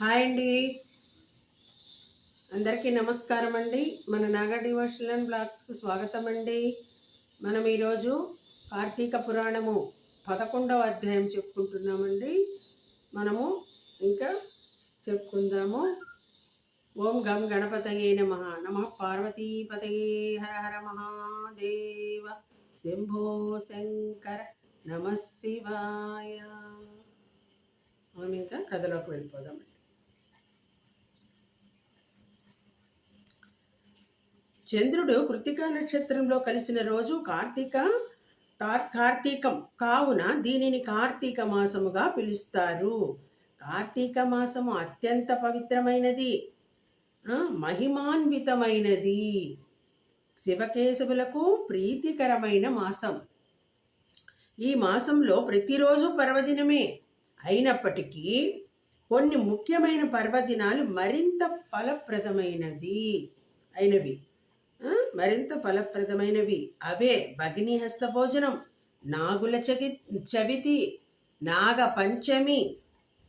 Hi అండి. అందరికీ నమస్కారం అండి. మన నాగా డివోషనల్ బ్లాగ్స్కి స్వాగతం అండి. మనం ఈరోజు కార్తీక పురాణము పదకొండవ అధ్యాయం చెప్పుకుంటున్నామండి. మనము ఇంకా చెప్పుకుందాము. ఓం గం గణపతయే నమ నమ పార్వతీపతయే హర హర మహాదేవ శంభో శంకర నమ శివాయ. మనం ఇంకా కథలోకి వెళ్ళిపోదామండి. చంద్రుడు కృతికా నక్షత్రంలో కలిసిన రోజు కార్తీక తార్- కార్తీకం కావున దీనిని కార్తీక మాసముగా పిలుస్తారు. కార్తీక మాసము అత్యంత పవిత్రమైనది. మహిమాన్వితమైనది. శివకేశవులకు ప్రీతికరమైన మాసం. ఈ మాసంలో ప్రతిరోజు పర్వదినమే. అయినప్పటికీ కొన్ని ముఖ్యమైన పర్వదినాలు మరింత ఫలప్రదమైనది అయినవి. మరింత ఫలప్రదమైనవి. అవే భగిని హస్త భోజనం నాగుల చవి చవితి నాగ పంచమి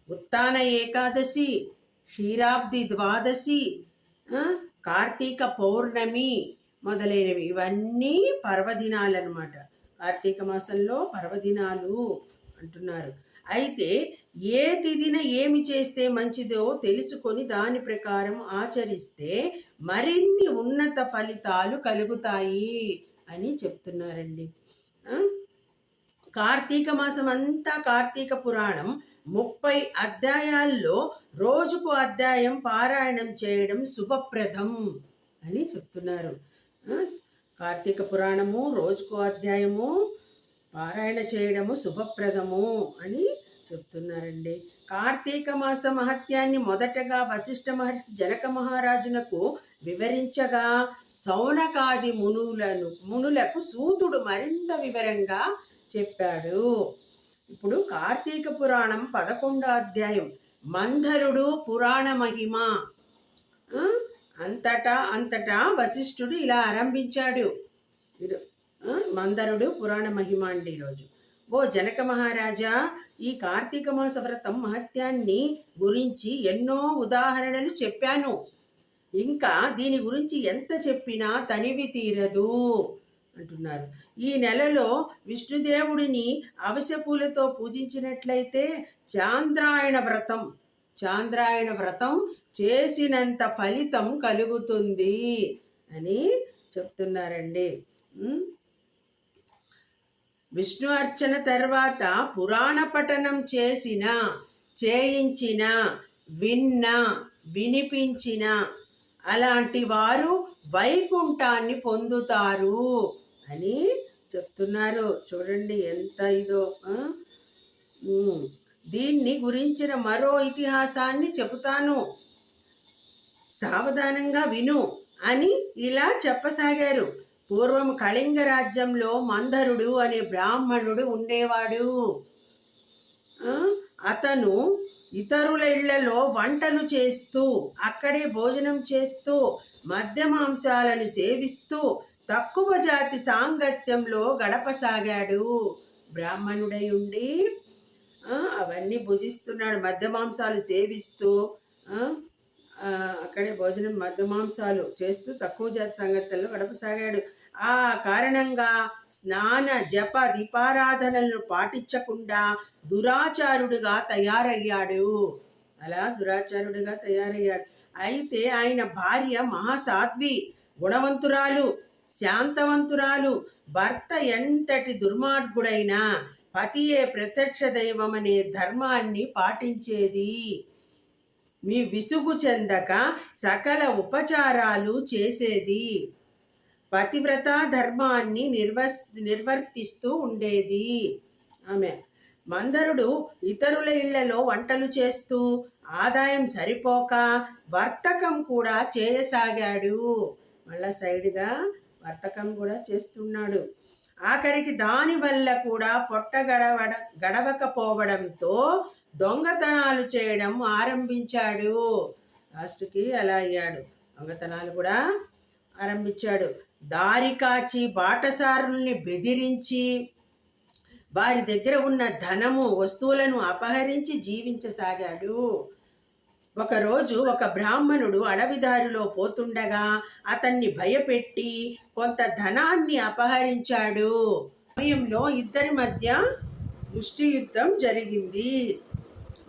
ఉత్తాన ఏకాదశి క్షీరాబ్ది ద్వాదశి కార్తీక పౌర్ణమి మొదలైనవి. ఇవన్నీ పర్వదినాలన్నమాట. కార్తీక మాసంలో పర్వదినాలు అంటున్నారు. అయితే ఏ తిదిన ఏమి చేస్తే మంచిదో తెలుసుకొని దాని ప్రకారం ఆచరిస్తే మరిన్ని ఉన్నత ఫలితాలు కలుగుతాయి అని చెప్తున్నారండి. కార్తీక మాసం అంతా కార్తీక పురాణం ముప్పై అధ్యాయాల్లో రోజుకు అధ్యాయం పారాయణం చేయడం శుభప్రదం అని చెప్తున్నారు. కార్తీక పురాణము రోజుకు అధ్యాయము పారాయణ చేయడము శుభప్రదము అని చెప్తున్నారండి. కార్తీక మాస మహత్యాన్ని మొదటగా వశిష్ఠ మహర్షి జనక మహారాజునకు వివరించగా సౌనకాది మునులను మునులకు సూతుడు మరింత వివరంగా చెప్పాడు. ఇప్పుడు కార్తీక పురాణం పదకొండో అధ్యాయం. మంధరుడు పురాణ మహిమ. అంతటా అంతటా వశిష్ఠుడు ఇలా ఆరంభించాడు. ఇరు- మందరుడు పురాణ మహిమ అండి ఈరోజు. ఓ జనక మహారాజా ఈ కార్తీక మాస వ్రతం మహత్యాన్ని గురించి ఎన్నో ఉదాహరణలు చెప్పాను. ఇంకా దీని గురించి ఎంత చెప్పినా తనివి తీరదు అంటున్నారు. ఈ నెలలో విష్ణుదేవుడిని అవశపూలతో పూజించినట్లయితే చాంద్రాయణ వ్రతం చాంద్రాయణ వ్రతం చేసినంత ఫలితం కలుగుతుంది అని చెప్తున్నారండి. విష్ణు అర్చన తర్వాత పురాణ పఠనం చేసిన చేయించిన విన్న వినిపించిన అలాంటి వారు వైకుంఠాన్ని పొందుతారు అని చెప్తున్నారు. చూడండి ఎంత ఇదో దీన్ని గురించిన మరో ఇతిహాసాన్ని చెబుతాను. సావధానంగా విను అని ఇలా చెప్పసాగారు. పూర్వం కళింగ రాజ్యంలో మందరుడు అనే బ్రాహ్మణుడు ఉండేవాడు. అతను ఇతరుల ఇళ్ళలో వంటలు చేస్తూ అక్కడే భోజనం చేస్తూ మద్య మాంసాలను సేవిస్తూ తక్కువ జాతి సాంగత్యంలో గడపసాగాడు. బ్రాహ్మణుడై ఉండి అవన్నీ భుజిస్తున్నాడు. మద్య మాంసాలు సేవిస్తూ అక్కడే భోజనం మద్య మాంసాలు చేస్తూ తక్కువ జాతి సంగతుల్లో గడపసాగాడు. ఆ కారణంగా స్నాన జప దీపారాధనలను పాటించకుండా దురాచారుడుగా తయారయ్యాడు. అలా దురాచారుడుగా తయారయ్యాడు. అయితే ఆయన భార్య మహాసాధ్వి గుణవంతురాలు శాంతవంతురాలు భర్త ఎంతటి దుర్మార్గుడైనా పతియే ప్రత్యక్ష దైవం అనే ధర్మాన్ని పాటించేది. మీ విసుగు చెందక సకల ఉపచారాలు చేసేది. పతివ్రత ధర్మాన్ని నిర్వస్ నిర్వర్తిస్తూ ఉండేది. ఆమె. మందరుడు ఇతరుల ఇళ్ళలో వంటలు చేస్తూ ఆదాయం సరిపోక వర్తకం కూడా చేయసాగాడు. మళ్ళా సైడ్గా వర్తకం కూడా చేస్తున్నాడు. ఆఖరికి దానివల్ల కూడా పొట్ట గడవడ గడవకపోవడంతో దొంగతనాలు చేయడం ఆరంభించాడు. లాస్ట్కి అలా అయ్యాడు. దొంగతనాలు కూడా ఆరంభించాడు. దారి కాచి బాటసారుల్ని బెదిరించి వారి దగ్గర ఉన్న ధనము వస్తువులను అపహరించి జీవించసాగాడు. ఒకరోజు ఒక బ్రాహ్మణుడు అడవిదారిలో పోతుండగా అతన్ని భయపెట్టి కొంత ధనాన్ని అపహరించాడు. సమయంలో ఇద్దరి మధ్య ముష్టి యుద్ధం జరిగింది.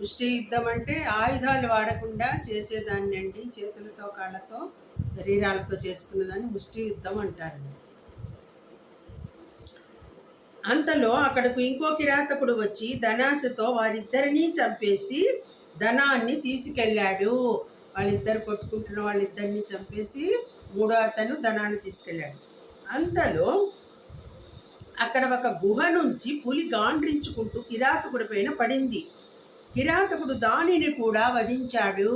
ముష్టి యుద్ధం అంటే ఆయుధాలు వాడకుండా చేసేదాన్ని అండి చేతులతో కాళ్ళతో. శరీరాలతో చేసుకున్నదాన్ని ముష్టి యుద్ధం అంటారు అంతలో అక్కడకు ఇంకో కిరాతకుడు వచ్చి ధనాశతో వారిద్దరినీ చంపేసి ధనాన్ని తీసుకెళ్ళాడు. వాళ్ళిద్దరు కొట్టుకుంటున్న వాళ్ళిద్దరిని చంపేసి మూడో అతను ధనాన్ని తీసుకెళ్ళాడు. అంతలో అక్కడ ఒక గుహ నుంచి పులి గాండ్రించుకుంటూ కిరాతకుడి పైన పడింది. కిరాతకుడు దానిని కూడా వధించాడు.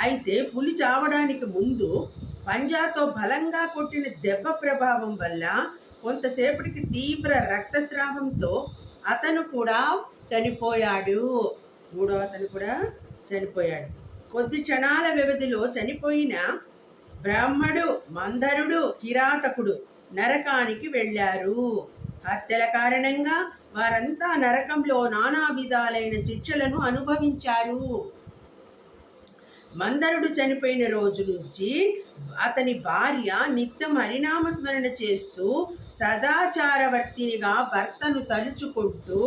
అయితే పులి చావడానికి ముందు పంజాతో బలంగా కొట్టిన దెబ్బ ప్రభావం వల్ల కొంతసేపటికి తీవ్ర రక్తస్రావంతో అతను కూడా చనిపోయాడు. మూడో అతను కూడా చనిపోయాడు. కొద్ది క్షణాల వ్యవధిలో చనిపోయిన బ్రాహ్మడు మందరుడు కిరాతకుడు నరకానికి వెళ్ళారు. హత్యల కారణంగా వారంతా నరకంలో నానా విధాలైన శిక్షలను అనుభవించారు. మందరుడు చనిపోయిన రోజు నుంచి అతని భార్య నిత్యం హరినామస్మరణ చేస్తూ సదాచారవర్తినిగా భర్తను తలుచుకుంటూ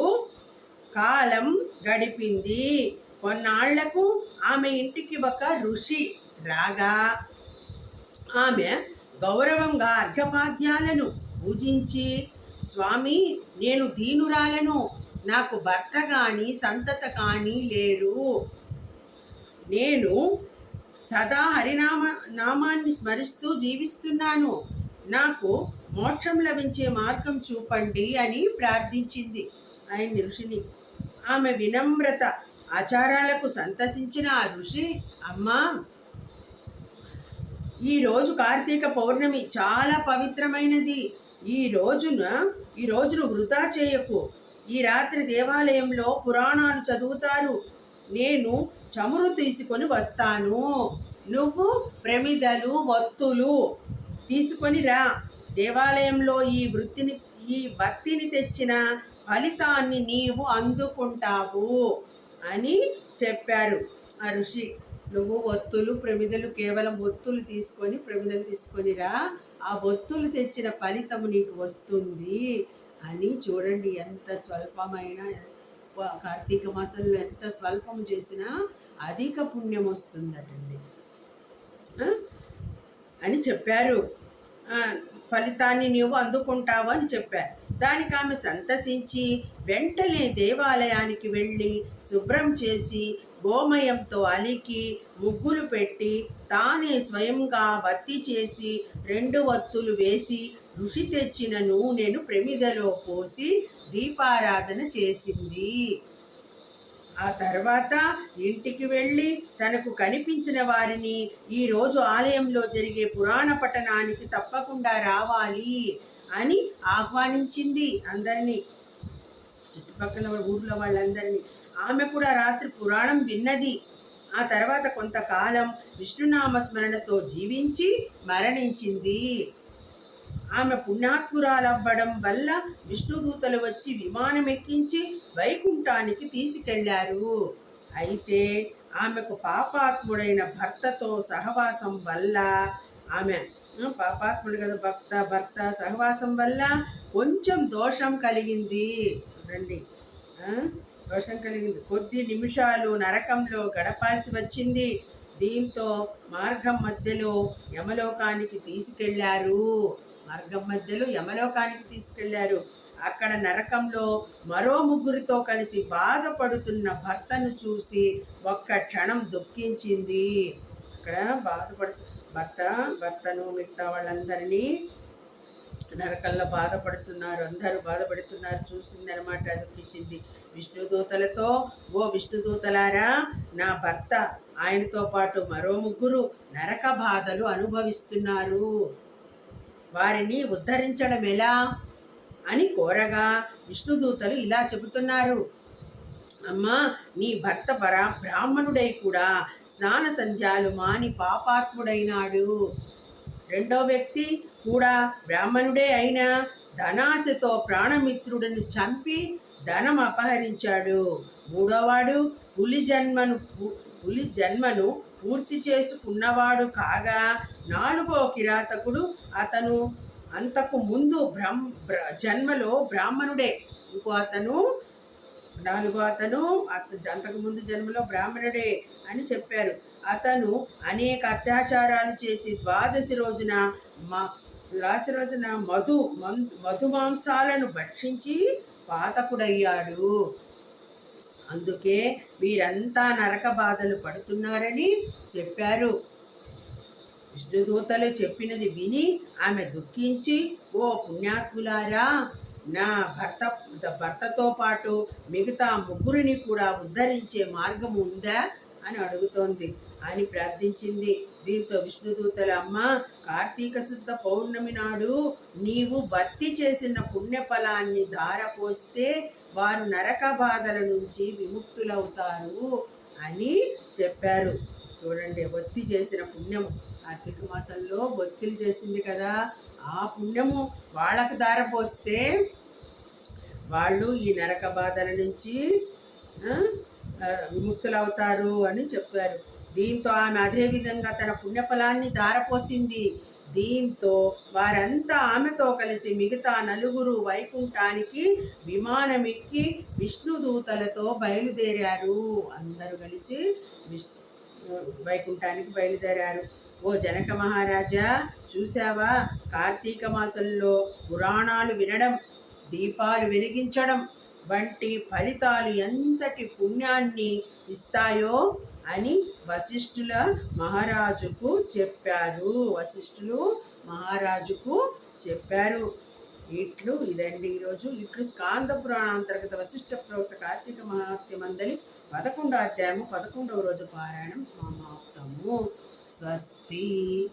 కాలం గడిపింది. కొన్నాళ్ళకు ఆమె ఇంటికి ఒక ఋషి రాగా ఆమె గౌరవంగా అర్ఘపాద్యాలను పూజించి స్వామి నేను దీనురాలను. నాకు భర్త కానీ సంతత కానీ లేరు. నేను సదా హరినామ నామాన్ని స్మరిస్తూ జీవిస్తున్నాను. నాకు మోక్షం లభించే మార్గం చూపండి అని ప్రార్థించింది ఆయన ఋషిని. ఆమె వినమ్రత ఆచారాలకు సంతసించిన ఆ ఋషి అమ్మా ఈరోజు కార్తీక పౌర్ణమి చాలా పవిత్రమైనది. ఈ రోజున ఈ రోజును వృధా చేయకు. ఈ రాత్రి దేవాలయంలో పురాణాలు చదువుతారు. నేను చమురు తీసుకొని వస్తాను. నువ్వు ప్రమిదలు వత్తులు తీసుకొని రా. దేవాలయంలో ఈ వృత్తిని ఈ భక్తిని తెచ్చిన ఫలితాన్ని నీవు అందుకుంటావు అని చెప్పారు. ఆ ఋషి నువ్వు ఒత్తులు ప్రమిదలు కేవలం ఒత్తులు తీసుకొని ప్రమిదలు తీసుకొనిరా ఆ ఒత్తులు తెచ్చిన ఫలితము నీకు వస్తుంది అని చూడండి. ఎంత స్వల్పమైన కార్తీక మాసంలో ఎంత స్వల్పం చేసినా అధిక పుణ్యం వస్తుందటండి. అని చెప్పారు. ఫలితాన్ని నీవు అందుకుంటావు అని చెప్పారు. దానికి ఆమె సంతసించి వెంటనే దేవాలయానికి వెళ్ళి శుభ్రం చేసి గోమయంతో అలికి ముగ్గులు పెట్టి తానే స్వయంగా వత్తి చేసి రెండు వత్తులు వేసి ఋషి తెచ్చిన నూనెను ప్రమిదలో పోసి దీపారాధన చేసింది. ఆ తర్వాత ఇంటికి వెళ్ళి తనకు కనిపించిన వారిని ఈరోజు ఆలయంలో జరిగే పురాణ పఠనానికి తప్పకుండా రావాలి అని ఆహ్వానించింది అందరినీ. చుట్టుపక్కల ఊర్లో వాళ్ళందరినీ. ఆమె కూడా రాత్రి పురాణం విన్నది. ఆ తర్వాత కొంతకాలం విష్ణునామ స్మరణతో జీవించి మరణించింది. ఆమె పుణ్యాత్మురాలవ్వడం వల్ల విష్ణుదూతలు వచ్చి విమానం ఎక్కించి వైకుంఠానికి తీసుకెళ్ళారు. అయితే ఆమెకు పాపాత్ముడైన భర్తతో సహవాసం వల్ల ఆమె పాపాత్ముడు కదా భర్త భర్త సహవాసం వల్ల కొంచెం దోషం కలిగింది. చూడండి దోషం కలిగింది. కొద్ది నిమిషాలు నరకంలో గడపాల్సి వచ్చింది. దీంతో మార్గం మధ్యలో యమలోకానికి తీసుకెళ్ళారు. మార్గం మధ్యలో యమలోకానికి తీసుకెళ్ళారు. అక్కడ నరకంలో మరో ముగ్గురితో కలిసి బాధపడుతున్న భర్తను చూసి ఒక్క క్షణం దుఃఖించింది. అక్కడ బాధపడు భర్త భర్తను మిగతా వాళ్ళందరినీ నరకల్లో బాధపడుతున్నారు. అందరూ బాధపడుతున్నారు. చూసిందనమాట దుఃఖించింది. విష్ణుదూతలతో ఓ విష్ణుదూతలారా నా భర్త ఆయనతో పాటు మరో ముగ్గురు నరక బాధలు అనుభవిస్తున్నారు. వారిని ఉద్ధరించడం ఎలా అని కోరగా విష్ణుదూతలు ఇలా చెబుతున్నారు. అమ్మా నీ భర్త పరా బ్రాహ్మణుడై కూడా స్నాన సంధ్యాలు మాని పాపాత్ముడైనాడు. రెండో వ్యక్తి కూడా బ్రాహ్మణుడే అయినా ధనాశతో ప్రాణమిత్రుడిని చంపి ధనం అపహరించాడు. మూడోవాడు పులి జన్మను పులి జన్మను పూర్తి చేసుకున్నవాడు కాగా నాలుగో కిరాతకుడు అతను అంతకు ముందు బ్రహ్మ బ్ర- జన్మలో బ్రాహ్మణుడే. ఇంకో అతను నాలుగో అతను అంతకు ముందు జన్మలో బ్రాహ్మణుడే అని చెప్పారు. అతను అనేక అత్యాచారాలు చేసి ద్వాదశి రోజున మా ద్వాదశి రోజున మధు మం- మధు మాంసాలను భక్షించి పాతకుడయ్యాడు. అందుకే వీరంతా నరక బాధలు పడుతున్నారని చెప్పారు. విష్ణుదూతలు చెప్పినది విని ఆమె దుఃఖించి ఓ పుణ్యాత్ములారా నా భర్త భర్తతో పాటు మిగతా ముగ్గురిని కూడా ఉద్ధరించే మార్గం ఉందా? అని అడుగుతోంది. అని ప్రార్థించింది. దీంతో విష్ణుదూతల అమ్మ కార్తీక శుద్ధ పౌర్ణమి నాడు నీవు భక్తి చేసిన పుణ్యఫలాన్ని ధారపోస్తే వారు నరక బాధల నుంచి విముక్తులవుతారు అని చెప్పారు. చూడండి ఒత్తి చేసిన పుణ్యము. కార్తీక మాసంలో బొత్తిలు చేసింది కదా ఆ పుణ్యము వాళ్ళకు దారపోస్తే వాళ్ళు ఈ నరక బాధల నుంచి విముక్తులవుతారు అని చెప్పారు. దీంతో ఆమె అదేవిధంగా తన పుణ్యఫలాన్ని దారపోసింది. దీంతో వారంతా ఆమెతో కలిసి మిగతా నలుగురు వైకుంఠానికి విమానం ఎక్కి విష్ణుదూతలతో బయలుదేరారు. అందరూ కలిసి విష్ణు వైకుంఠానికి బయలుదేరారు. ఓ జనక మహారాజా చూసావా కార్తీక మాసంలో పురాణాలు వినడం దీపాలు వెలిగించడం వంటి ఫలితాలు ఎంతటి పుణ్యాన్ని ఇస్తాయో అని వశిష్ఠుల మహారాజుకు చెప్పారు. వశిష్ఠులు మహారాజుకు చెప్పారు. ఇట్లు ఇదండి ఈరోజు. ఇట్లు స్కాంద పురాణ అంతర్గత వశిష్ఠ ప్రవక్త కార్తీక మహాత్య మందలి పదకొండో అధ్యాయము పదకొండవ రోజు పారాయణం సమాప్తము. స్వస్తి.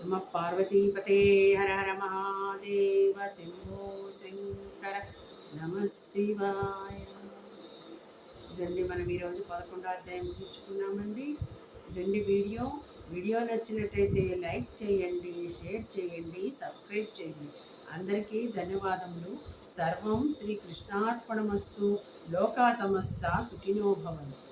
నమ పార్వతీపతే హర హర మహాదేవ శంభో శంకర నమ శివాయ. ఇదండి మనం ఈరోజు పదకొండో అధ్యాయం ముగించుకున్నామండి. ఇదండి వీడియో. వీడియో నచ్చినట్టయితే లైక్ చేయండి షేర్ చేయండి సబ్స్క్రైబ్ చేయండి. అందరికీ ధన్యవాదములు. సర్వం శ్రీకృష్ణార్పణమస్తు లోకా సమస్త సుఖినో భవంతు.